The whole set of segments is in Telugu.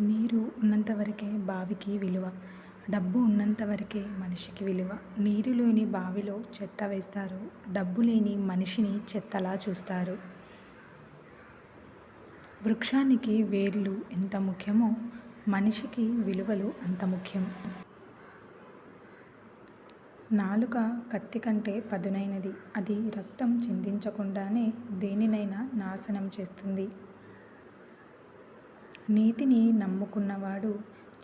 నీరు ఉన్నంత వరకే బావికి విలువ డబ్బు ఉన్నంత వరకే మనిషికి విలువ. నీరు లేని బావిలో చెత్త వేస్తారు డబ్బు లేని మనిషిని చెత్తలా చూస్తారు. వృక్షానికి వేర్లు ఎంత ముఖ్యమో మనిషికి విలువలు అంత ముఖ్యం. నాలుక కత్తి కంటే పదునైనది. అది రక్తం చిందించకుండానే దేనినైనా నాశనం చేస్తుంది. నీతిని నమ్ముకున్నవాడు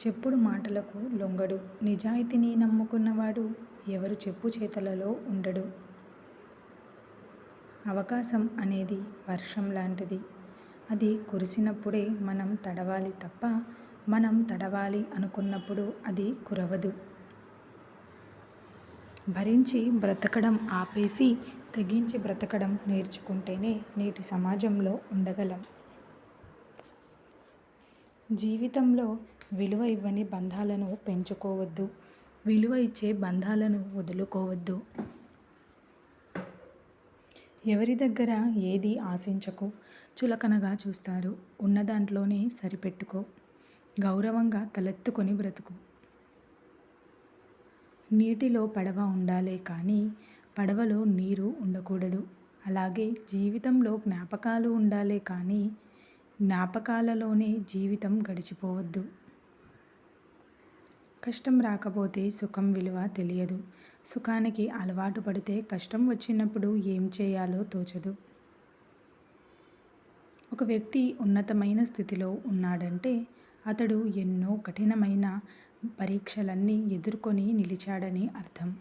చెప్పుడు మాటలకు లొంగడు. నిజాయితీని నమ్ముకున్నవాడు ఎవరు చెప్పు చేతలలో ఉండడు. అవకాశం అనేది వర్షం లాంటిది. అది కురిసినప్పుడే మనం తడవాలి తప్ప మనం తడవాలి అనుకున్నప్పుడు అది కురవదు. భరించి బ్రతకడం ఆపేసి తెగించి బ్రతకడం నేర్చుకుంటేనే నేటి సమాజంలో ఉండగలం. జీవితంలో విలువ ఇవ్వని బంధాలను పెంచుకోవద్దు. విలువ ఇచ్చే బంధాలను వదులుకోవద్దు. ఎవరి దగ్గర ఏది ఆశించకు చులకనగా చూస్తారు. ఉన్న దాంట్లోనే సరిపెట్టుకో. గౌరవంగా తలెత్తుకొని బ్రతుకు. నీటిలో పడవ ఉండాలే కానీ పడవలో నీరు ఉండకూడదు. అలాగే జీవితంలో జ్ఞాపకాలు ఉండాలే కానీ జ్ఞాపకాలలోనే జీవితం గడిచిపోవద్దు. కష్టం రాకపోతే సుఖం విలువ తెలియదు. సుఖానికి అలవాటు పడితే కష్టం వచ్చినప్పుడు ఏం చేయాలో తోచదు. ఒక వ్యక్తి ఉన్నతమైన స్థితిలో ఉన్నాడంటే అతడు ఎన్నో కఠినమైన పరీక్షలన్నీ ఎదుర్కొని నిలిచాడని అర్థం.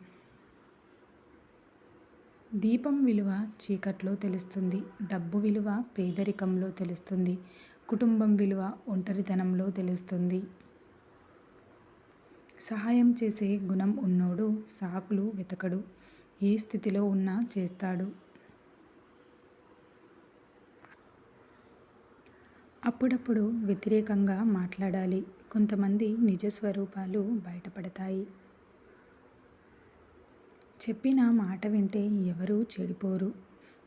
దీపం విలువ చీకట్లో తెలుస్తుంది డబ్బు విలువ పేదరికంలో తెలుస్తుంది కుటుంబం విలువ ఒంటరితనంలో తెలుస్తుంది. సహాయం చేసే గుణం ఉన్నోడు సాకులు వెతకడు ఏ స్థితిలో ఉన్నా చేస్తాడు. అప్పుడప్పుడు వ్యతిరేకంగా మాట్లాడాలి కొంతమంది నిజస్వరూపాలు బయటపడతాయి. చెప్పిన మాట వింటే ఎవరూ చెడిపోరు.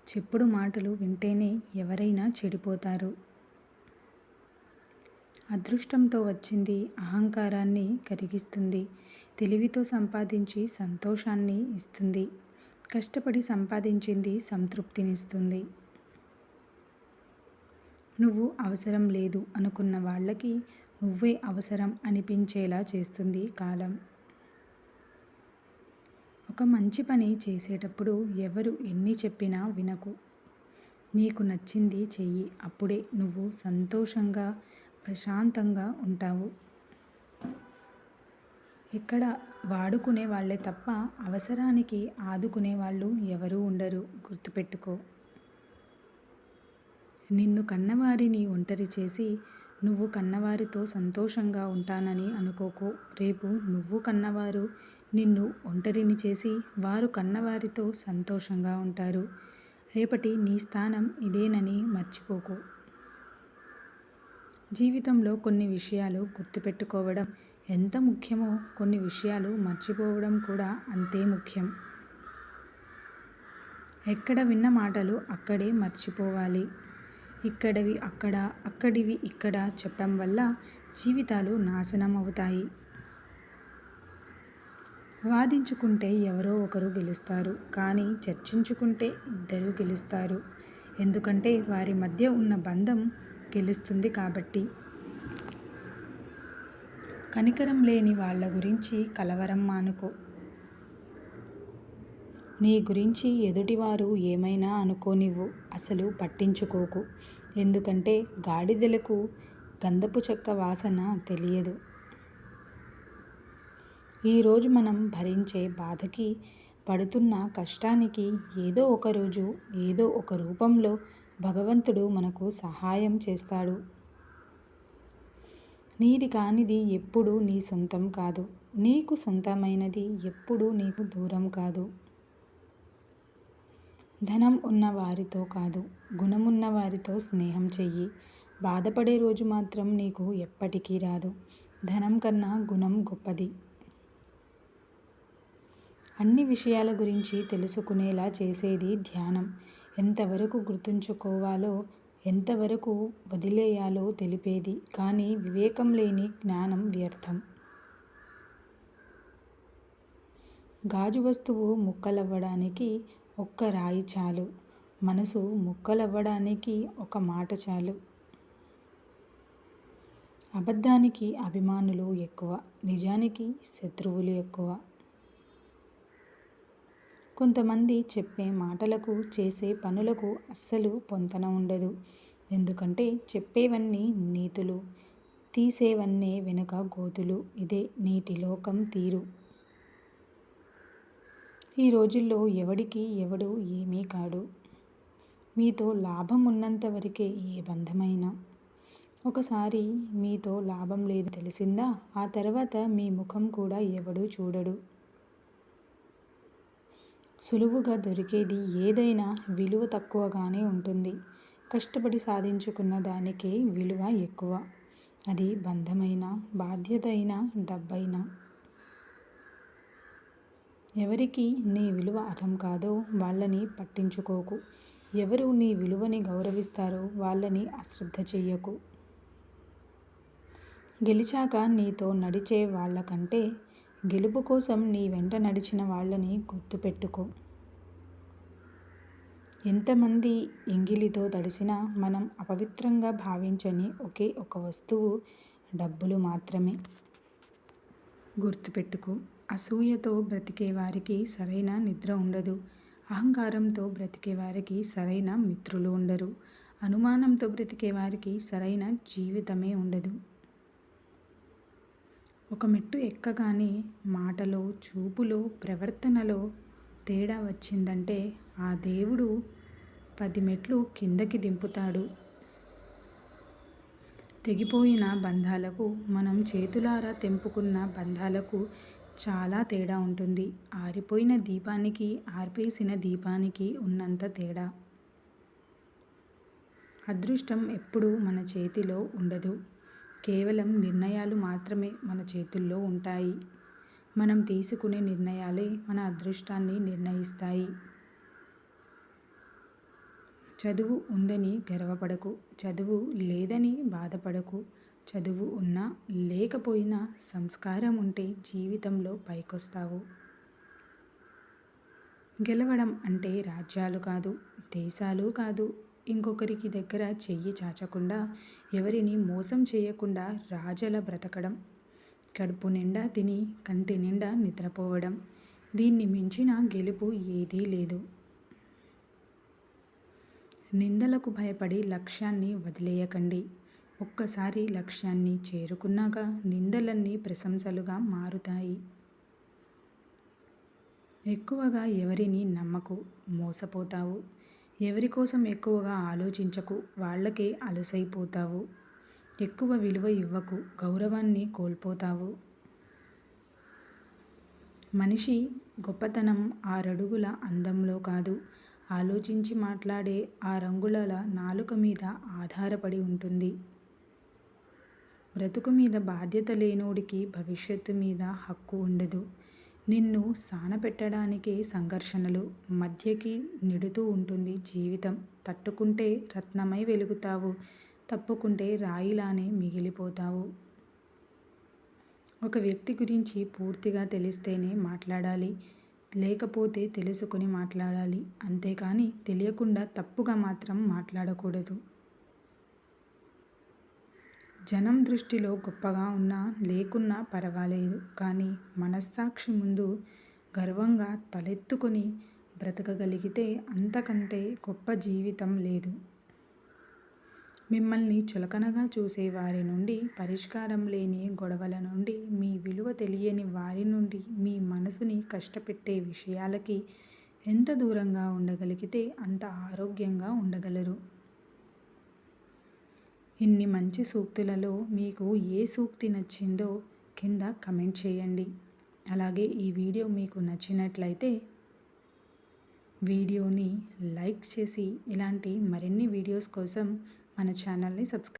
చెప్పుడు మాటలు వింటేనే ఎవరైనా చెడిపోతారు. అదృష్టంతో వచ్చింది అహంకారాన్ని కరిగిస్తుంది. తెలివితో సంపాదించి సంతోషాన్ని ఇస్తుంది. కష్టపడి సంపాదించింది సంతృప్తినిస్తుంది. నువ్వు అవసరం లేదు అనుకున్న వాళ్ళకి నువ్వే అవసరం అనిపించేలా చేస్తుంది కాలం. ఒక మంచి పని చేసేటప్పుడు ఎవరు ఎన్ని చెప్పినా వినకు. నీకు నచ్చింది చెయ్యి అప్పుడే నువ్వు సంతోషంగా ప్రశాంతంగా ఉంటావు. ఇక్కడ వాడుకునే వాళ్ళే తప్ప అవసరానికి ఆదుకునే వాళ్ళు ఎవరూ ఉండరు గుర్తుపెట్టుకో. నిన్ను కన్నవారిని ఒంటరి చేసి నువ్వు కన్నవారితో సంతోషంగా ఉంటానని అనుకోకు. రేపు నువ్వు కన్నవారు నిన్ను ఒంటరిని చేసి వారు కన్నవారితో సంతోషంగా ఉంటారు. రేపటి నీ స్థానం ఇదేనని మర్చిపోకు. జీవితంలో కొన్ని విషయాలు గుర్తుపెట్టుకోవడం ఎంత ముఖ్యమో కొన్ని విషయాలు మర్చిపోవడం కూడా అంతే ముఖ్యం. ఎక్కడ విన్న మాటలు అక్కడే మర్చిపోవాలి. ఇక్కడవి అక్కడ అక్కడివి ఇక్కడ చెప్పడం వల్ల జీవితాలు నాశనం అవుతాయి వాదించుకుంటే ఎవరో ఒకరు గెలుస్తారు. కానీ చర్చించుకుంటే ఇద్దరు గెలుస్తారు. ఎందుకంటే వారి మధ్య ఉన్న బంధం గెలుస్తుంది కాబట్టి. కనికరం లేని వాళ్ళ గురించి కలవరం మానుకో. నీ గురించి ఎదుటివారు ఏమైనా అనుకోనివ్వు. అసలు పట్టించుకోకు. ఎందుకంటే గాడిదలకు గంధపు చెక్క వాసన తెలియదు. ఈరోజు మనం భరించే బాధకి పడుతున్న కష్టానికి ఏదో ఒక రోజు ఏదో ఒక రూపంలో భగవంతుడు మనకు సహాయం చేస్తాడు. నీది కానిది ఎప్పుడు నీ సొంతం కాదు. నీకు సొంతమైనది ఎప్పుడు నీకు దూరం కాదు. ధనం ఉన్న వారితో కాదు గుణమున్న వారితో స్నేహం చెయ్యి. బాధపడే రోజు మాత్రం నీకు ఎప్పటికీ రాదు. ధనం కన్నా గుణం గొప్పది. అన్ని విషయాల గురించి తెలుసుకునేలా చేసేది ధ్యానం. ఎంతవరకు గుర్తుంచుకోవాలో ఎంతవరకు వదిలేయాలో తెలిపేది. కానీ వివేకం లేని జ్ఞానం వ్యర్థం. గాజు వస్తువు ముక్కలవ్వడానికి ఒక్క రాయి చాలు. మనసు ముక్కలవ్వడానికి ఒక మాట చాలు. అబద్ధానికి అభిమానులు ఎక్కువ. నిజానికి శత్రువులు ఎక్కువ. కొంతమంది చెప్పే మాటలకు చేసే పనులకు అస్సలు పొంతన ఉండదు. ఎందుకంటే చెప్పేవన్నీ నీతులు తీసేవన్నీ వెనుక గోతులు. ఇదే నీటి లోకం తీరు. ఈ రోజుల్లో ఎవడికి ఎవడు ఏమీ కాడు. మీతో లాభం ఉన్నంత వరకే ఏ బంధమైనా. ఒకసారి మీతో లాభం లేదు తెలిసిందా? ఆ తర్వాత మీ ముఖం కూడా ఎవడూ చూడడు. సులువుగా దొరికేది ఏదైనా విలువ తక్కువగానే ఉంటుంది. కష్టపడి సాధించుకున్న దానికే విలువ ఎక్కువ. అది బంధమైన బాధ్యత అయినా డబ్బైనా. ఎవరికి నీ విలువ అర్థం కాదో వాళ్ళని పట్టించుకోకు. ఎవరు నీ విలువని గౌరవిస్తారో వాళ్ళని అశ్రద్ధ చెయ్యకు. గెలిచాక నీతో నడిచే వాళ్ళకంటే గెలుపు కోసం నీ వెంట నడిచిన వాళ్ళని గుర్తుపెట్టుకో. ఎంతమంది ఎంగిలితో తడిసినా మనం అపవిత్రంగా భావించని ఒకే ఒక వస్తువు డబ్బులు మాత్రమే. గుర్తుపెట్టుకో అసూయతో బ్రతికే వారికి సరైన నిద్ర ఉండదు. అహంకారంతో బ్రతికే వారికి సరైన మిత్రులు ఉండరు. అనుమానంతో బ్రతికే వారికి సరైన జీవితమే ఉండదు. ఒక మెట్టు ఎక్కగానే మాటలో చూపులో ప్రవర్తనలో తేడా వచ్చిందంటే ఆ దేవుడు పది మెట్లు కిందకి దింపుతాడు. తెగిపోయిన బంధాలకు మనం చేతులారా తెంపుకున్న బంధాలకు చాలా తేడా ఉంటుంది. ఆరిపోయిన దీపానికి ఆర్పేసిన దీపానికి ఉన్నంత తేడా. అదృష్టం ఎప్పుడూ మన చేతిలో ఉండదు. కేవలం నిర్ణయాలు మాత్రమే మన చేతుల్లో ఉంటాయి. మనం తీసుకునే నిర్ణయాలే మన అదృష్టాన్ని నిర్ణయిస్తాయి. చదువు ఉందని గర్వపడకు చదువు లేదని బాధపడకు చదువు ఉన్నా లేకపోయినా సంస్కారం ఉంటే జీవితంలో పైకొస్తావు. గెలవడం అంటే రాజ్యాలు కాదు దేశాలు కాదు ఇంకొకరికి దగ్గర చెయ్యి చాచకుండా ఎవరిని మోసం చేయకుండా రాజల బ్రతకడం కడుపు నిండా తిని కంటి నిండా నిద్రపోవడం దీన్ని మించిన గెలుపు ఏదీ లేదు. నిందలకు భయపడి లక్ష్యాన్ని వదిలేయకండి. ఒక్కసారి లక్ష్యాన్ని చేరుకున్నాక నిందలన్నీ ప్రశంసలుగా మారుతాయి. ఎక్కువగా ఎవరిని నమ్మకు మోసపోతావు. ఎవరి కోసం ఎక్కువగా ఆలోచించకు వాళ్ళకే అలసైపోతావు. ఎక్కువ విలువ ఇవ్వకు గౌరవాన్ని కోల్పోతావు. మనిషి గొప్పతనం ఆరడుగుల అందంలో కాదు. ఆలోచించి మాట్లాడే ఆ రంగుల నాలుక మీద ఆధారపడి ఉంటుంది. బ్రతుకు మీద బాధ్యత లేనోడికి భవిష్యత్తు మీద హక్కు ఉండదు. నిన్ను సానపెట్టడానికే సంఘర్షణలు మధ్యకి నిడుతూ ఉంటుంది జీవితం. తట్టుకుంటే రత్నమై వెలుగుతావు తప్పుకుంటే రాయిలానే మిగిలిపోతావు. ఒక వ్యక్తి గురించి పూర్తిగా తెలిస్తేనే మాట్లాడాలి లేకపోతే తెలుసుకొని మాట్లాడాలి. అంతేకాని తెలియకుండా తప్పుగా మాత్రం మాట్లాడకూడదు. జనం దృష్టిలో గొప్పగా ఉన్నా లేకున్నా పర్వాలేదు. కానీ మనస్సాక్షి ముందు గర్వంగా తలెత్తుకొని బ్రతకగలిగితే అంతకంటే గొప్ప జీవితం లేదు. మిమ్మల్ని చులకనగా చూసే వారి నుండి పరిష్కారం లేని గొడవల నుండి మీ విలువ తెలియని వారి నుండి మీ మనసుని కష్టపెట్టే విషయాలకి ఎంత దూరంగా ఉండగలిగితే అంత ఆరోగ్యంగా ఉండగలరు. ఇన్ని మంచి సూక్తులలో మీకు ఏ సూక్తి నచ్చిందో కింద కమెంట్ చేయండి. అలాగే ఈ వీడియో మీకు నచ్చినట్లయితే వీడియోని లైక్ చేసి ఇలాంటి మరిన్ని వీడియోస్ కోసం మన ఛానల్ని సబ్స్క్రైబ్